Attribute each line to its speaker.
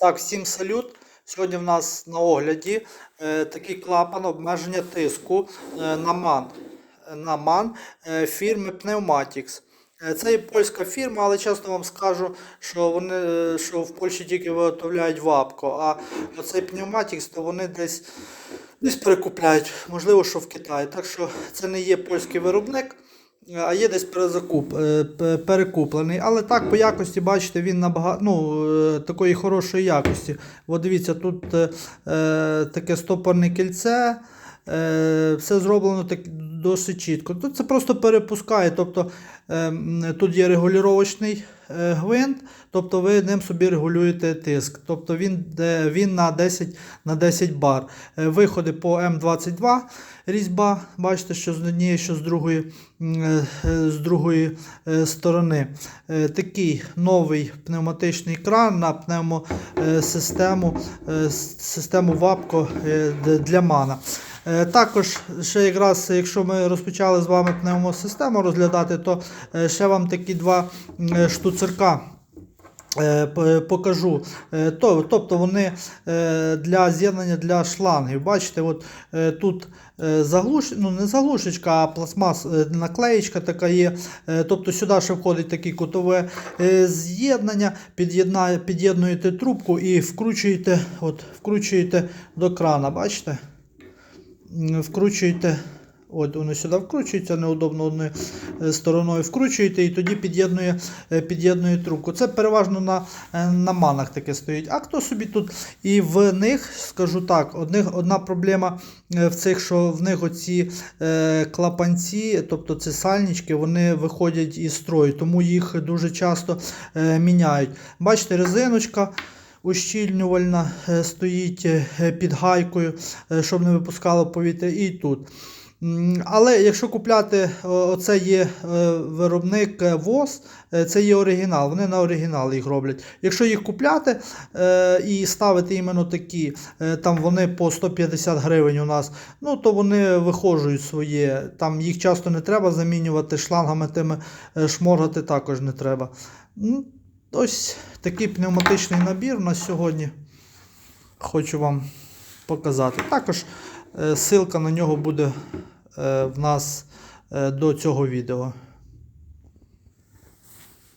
Speaker 1: Так, всім салют. Сьогодні в нас на огляді е, такий клапан обмеження тиску е, на MAN, на MAN е, фірми Pneumatics. Е, Це є польська фірма, але чесно вам скажу, що вони е, що в Польщі тільки виготовляють вапко, а оцей Pneumatics, то вони десь, десь перекупляють, можливо, що в Китаї. Так що це не є польський виробник. А є десь перезакуп, е, перекуплений. Але так, по якості, бачите, він набагато ну, е, такої хорошої якості. От дивіться, тут е, е, таке стопорне кільце. Е, все зроблено так досить чітко. Тут це просто перепускає. Тобто е, тут є регулювачний е, гвинт, тобто ви ним собі регулюєте тиск. Тобто він, він на 10, на 10 бар. Е, Виходи по М22 різьба, бачите, що з однієї, що з другої, е, з другої сторони. Такий новий пневматичний кран на пневмосистему систему ВАПКО для мана. Е, Також, ще якраз, якщо ми розпочали з вами пневмосистему розглядати, то е, ще вам такі два е, штуцерка. Покажу. Тобто вони для з'єднання для шлангів. Бачите, от тут заглуш... ну, не заглушечка, а пластмас, наклеєчка така є. Тобто сюди ще входить таке кутове з'єднання, під'єднуєте трубку і вкручуєте, от, вкручуєте до крана. Бачите? Вкручуєте. От воно сюди вкручується, неудобно одною е, стороною вкручуєте і тоді під'єднує, е, під'єднує трубку. Це переважно на, е, на манах таке стоїть. А хто собі тут? І в них, скажу так, одних, одна проблема в цих, що в них оці е, клапанці, тобто це сальнички, вони виходять із строю, тому їх дуже часто е, міняють. Бачите, резиночка. Ущільнювальна е, стоїть е, під гайкою, е, щоб не випускало повітря, і тут. Але якщо купляти, оце є виробник ВОЗ, це є оригінал, вони на оригінал їх роблять. Якщо їх купляти і ставити іменно такі, там вони по 150 гривень у нас, ну то вони вихожують своє. Там їх часто не треба замінювати, шлангами тими шморгати також не треба. Ось такий пневматичний набір на сьогодні. Хочу вам показати. Також е, ссылка на нього буде е, в нас е, до цього відео.